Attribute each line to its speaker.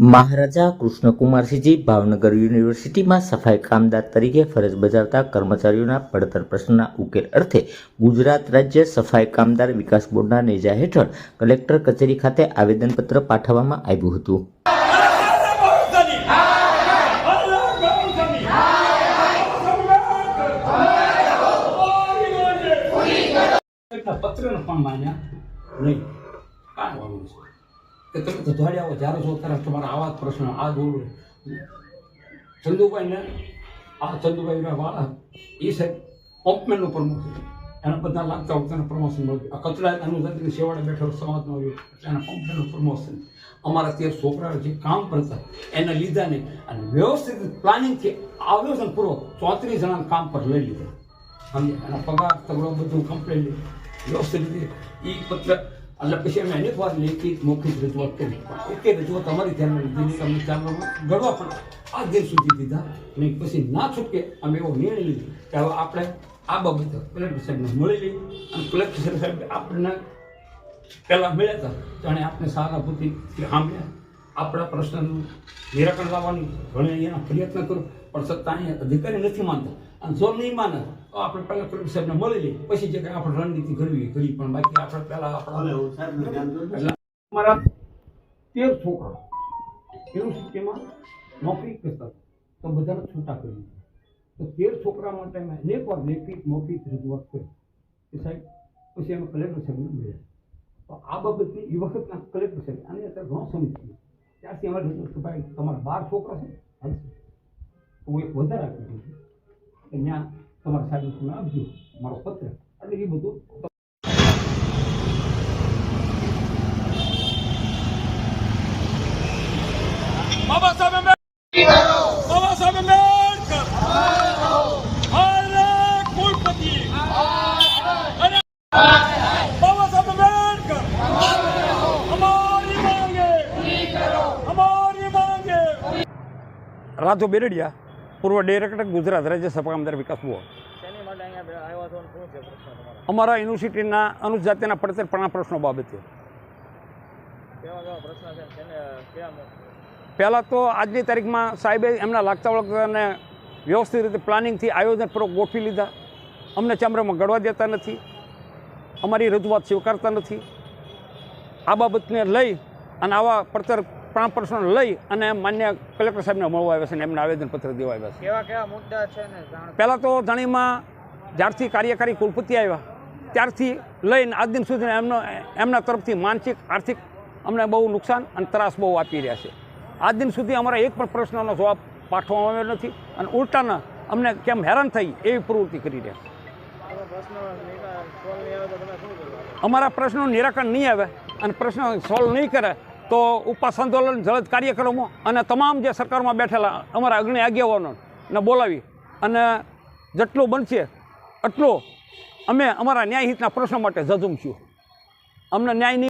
Speaker 1: મહારાજા કૃષ્ણકુમારસિંહજી ભાવનગર યુનિવર્સિટીમાં સફાઈ કામદાર તરીકે ફરજ બજાવતા કર્મચારીઓના પડતર પ્રશ્નના ઉકેલ અર્થે ગુજરાત રાજ્ય સફાઈ કામદાર વિકાસ બોર્ડના નેજા હેઠળ કલેક્ટર કચેરી ખાતે આવેદનપત્ર પાઠવવામાં આવ્યું હતું.
Speaker 2: પત્ર પણ માન્યા નહીં. કે તમે દોડ્યા આવો, જ્યારે જો ત્યારે તમારા આવા જ પ્રશ્ન, આ દોડ ચંદુભાઈને, આ ચંદુભાઈ વાળા, એ સાહેબ પંપમેનનું પ્રમોશન એના બધા લાગતા વખતે પ્રમોશન મળ્યું આ કચરા અનુસંધાનની સેવાડે બેઠો સમાજનો આવ્યો એના પંપમેનનું પ્રમોશન અમારા તે છોકરાઓ જે કામ કરતા એના લીધા નહીં. અને વ્યવસ્થિત પ્લાનિંગથી આયોજનપૂર્વક ચોત્રીસ જણા કામ પર લઈ લીધા. સમજે એના પગાર, તગડો બધું કમ્પ્લેટ વ્યવસ્થિત રીતે એ પત્ર એટલે પછી અમે અનેક વાર લેખિત મૌખિક રજૂઆત કરી. એકે રજૂઆત અમારી ધ્યાનમાં લીધી અમને ચાલવામાં. ગળવા પણ આ દિન સુધી દીધા અને પછી ના છૂટકે અમે એવો નિર્ણય લીધો કે હવે આપણે આ બાબતે કલેક્ટર સાહેબને મળી લઈએ. અને કલેક્ટર સાહેબ આપણને પહેલાં મળ્યા હતા. જાણે આપણે સારા બુદ્ધિ સાંભળ્યા. આપણા પ્રશ્નનું નિરાકરણ લાવવાની ઘણી એના પ્રયત્ન કરો પણ સત્તા અહીંયા અધિકારી નથી માનતા. અને જો નહીં માને તો આપણે પહેલાં કલેક્ટર સાહેબને મળી લઈએ. પછી જે કંઈ આપણે રણનીતિ ઘડવી કરી પણ બાકી આપણે પહેલા આપણા મારા અમારા તેર છોકરા. યુનિવર્સિટીમાં નોકરી કરતા તો બધાને છૂટા કરી. તો તેર છોકરા માટે મેં અનેક વાર લેખિત મૌખિક રજૂઆત કરી. કે સાહેબ પછી અમે કલેક્ટર સાહેબને મળ્યા. તો આ બાબતની એ વખતના કલેક્ટર સાહેબ આની અત્યારે ઘણો સમય થયો. ત્યારથી અમારે રજૂઆત કે ભાઈ, તમારા બાર છોકરા છે હું એક વધારે આપી દઉં છું ત્યાં તમારા સાહેબ આપજો મારો પત્ર. એટલે એ બધું રાધો બેરડિયા પૂર્વ ડિરેક્ટર ગુજરાત રાજ્ય સભા કામદાર વિકાસ બોર્ડ અમારા યુનિવર્સિટીના અનુજાતિના પડતર પણ પ્રશ્નો બાબતે. પહેલાં તો આજની તારીખમાં સાહેબે એમના લાગતા વળગતાને વ્યવસ્થિત રીતે પ્લાનિંગથી આયોજનપૂર્વક ગોઠવી લીધા. અમને ચામડામાં ગળવા દેતા નથી. અમારી રજૂઆત સ્વીકારતા નથી. આ બાબતને લઈ અને આવા પડતર પ્રાણ પ્રશ્નો લઈ અને માન્ય કલેક્ટર સાહેબને મળવા આવ્યા છે અને એમને આવેદનપત્ર દેવા આવ્યા છે.
Speaker 3: કેવા કેવા મુદ્દા છે
Speaker 2: પહેલાં તો ધણીમાં જ્યારથી કાર્યકારી કુલપતિ આવ્યા ત્યારથી લઈને આજ દિન સુધી એમનો એમના તરફથી માનસિક આર્થિક અમને બહુ નુકસાન અને ત્રાસ બહુ આપી રહ્યા છે. આજ દિન સુધી અમારા એક પણ પ્રશ્નનો જવાબ પાઠવવામાં આવ્યો નથી અને ઉલટાના અમને કેમ હેરાન થઈ એવી પ્રવૃત્તિ કરી રહ્યા છે.
Speaker 3: પ્રશ્ન
Speaker 2: અમારા પ્રશ્નનું નિરાકરણ નહીં આવે અને પ્રશ્ન સોલ્વ નહીં કરે તો ઉપવાસ આંદોલન જલદ કાર્યક્રમો અને તમામ જે સરકારમાં બેઠેલા અમારા અગ્રણી આગેવાનોને બોલાવી અને જેટલું બનશે એટલું અમે અમારા ન્યાયહિતના પ્રશ્નો માટે જજુમશું અમને ન્યાય નહીં